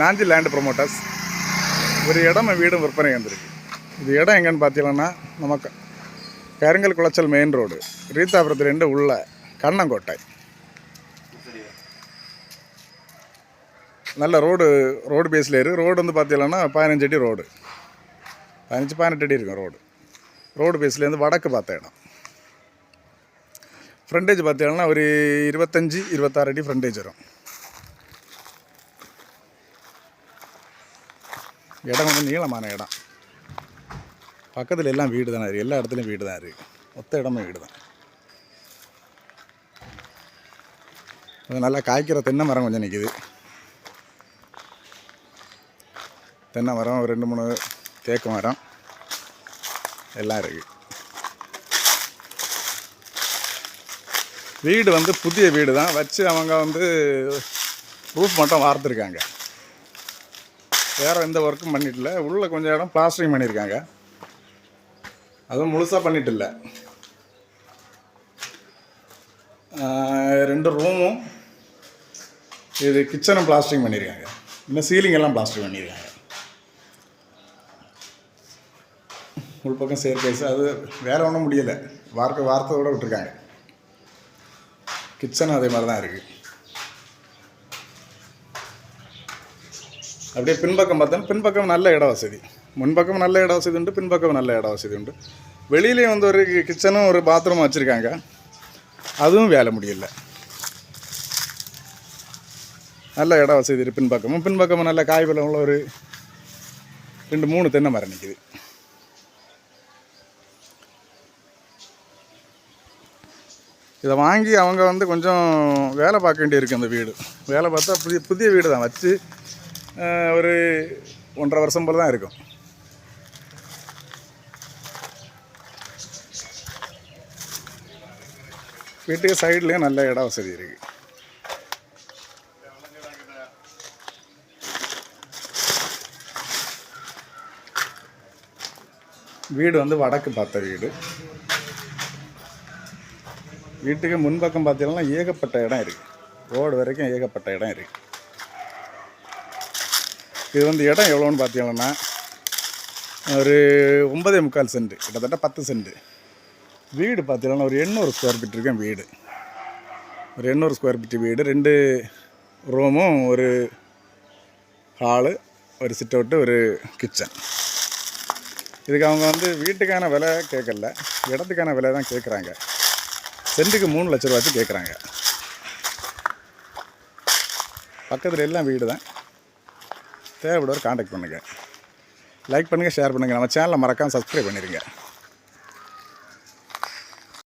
Nanji land promoters ஒரு இடம் வீடும் விற்பனை வந்திருக்கு இது இடம் எங்கன்னு பார்த்தீங்கன்னா நமக்கு கருங்கல் குளச்சல் மெயின் ரோடு ரீதாபுரத்து ரெண்டு உள்ள கண்ணங்கோட்டை. நல்ல ரோடு ரோடு பேஸில் இருக்குது ரோடு வந்து பார்த்தீங்கன்னா பதினஞ்சு அடி ரோடு பதினஞ்சு பதினெட்டு அடி இருக்கும் ரோடு ரோடு பேஸ்லேருந்து வடக்கு பார்த்த இடம். ஃப்ரண்டேஜ் பார்த்தீங்கன்னா ஒரு இருபத்தஞ்சி இருபத்தாறு அடி ஃப்ரண்டேஜ் வரும். இடம் வந்து நீளமான இடம். பக்கத்தில் எல்லாம் வீடு தானே இருக்குது எல்லா இடத்துலையும் வீடு தான் இருக்குது மொத்த இடமும் வீடு தான் அது நல்லா காய்க்கிற தென்னை மரம் கொஞ்சம் நிற்கிது தென்னை மரம் ஒரு ரெண்டு மூணு தேக்கு மரம் எல்லாம் இருக்குது வீடு வந்து புதிய வீடு தான் வச்சு அவங்க வந்து ரூஃப் மட்டும் வார்த்துருக்காங்க. வேறு எந்த ஒர்க்கும் பண்ணிடல உள்ளே கொஞ்சம் இடம் பிளாஸ்டரிங் பண்ணியிருக்காங்க அதுவும் முழுசாக பண்ணிட்டில்ல ரெண்டு ரூமும் இது கிச்சனும் பிளாஸ்டரிங் பண்ணியிருக்காங்க இன்னும் சீலிங் எல்லாம் பிளாஸ்டரிங் பண்ணியிருக்காங்க உள்பக்கம் சேர்க்கேஸ் அது வேற ஒன்றும் முடியலை. வார்க்க வார்த்தையோடு விட்டுருக்காங்க. கிச்சனும் அதே மாதிரி தான் இருக்குது அப்படியே பின்பக்கம் பார்த்தோன்னா பின்பக்கம் நல்ல இட வசதி. முன்பக்கம் நல்ல இட வசதி உண்டு பின்பக்கம் நல்ல இட வசதி உண்டு. வெளியிலேயும் வந்து ஒரு கிச்சனும் ஒரு பாத்ரூம் வச்சுருக்காங்க. அதுவும் வேலை முடியல. நல்ல இட வசதி இருக்கு பின்பக்கமும். பின்பக்கமும் நல்ல காய் பழம் உள்ள ஒரு ரெண்டு மூணு தென்னை மரம் நிற்கிது இதை வாங்கி அவங்க வந்து கொஞ்சம் வேலை பார்க்க வேண்டியிருக்கு அந்த வீடு. வேலை பார்த்தா புதிய புதிய வீடு தான். வச்சு ஒரு ஒன்றரை வருஷம் போல் தான் இருக்கும். வீட்டுக்கு சைட்லேயும் நல்ல இட வசதி இருக்குது வீடு வந்து வடக்கு பார்த்த வீடு. வீட்டுக்கு முன்பக்கம் பார்த்தீங்கன்னா ஏகப்பட்ட இடம் இருக்குது ரோடு வரைக்கும் ஏகப்பட்ட இடம் இருக்குது இது வந்து இடம் எவ்வளோன்னு பார்த்தீங்கன்னா ஒரு ஒன்பதே முக்கால் சென்ட் கிட்டத்தட்ட பத்து சென்ட். வீடு பார்த்தீங்கன்னா ஒரு எண்ணூறு ஸ்கொயர் ஃபீட் இருக்கேன் வீடு. ஒரு எண்ணூறு ஸ்கொயர் ஃபீட் வீடு ரெண்டு ரூமும் ஒரு ஹாலு ஒரு சிட் அவுட்டு ஒரு கிச்சன் இதுக்கு அவங்க வந்து வீட்டுக்கான விலை கேட்கல இடத்துக்கான விலை தான் கேட்குறாங்க. சென்ட்டுக்கு மூணு லட்ச ரூபாய்க்கு கேட்குறாங்க. பக்கத்தில் எல்லாம் வீடு தான் தேவைப்படுவர் காண்டாக்ட் பண்ணுங்கள் லைக் பண்ணுங்கள் ஷேர் பண்ணுங்கள் நம்ம சேனலை மறக்காமல் சப்ஸ்கிரைப் பண்ணிடுங்க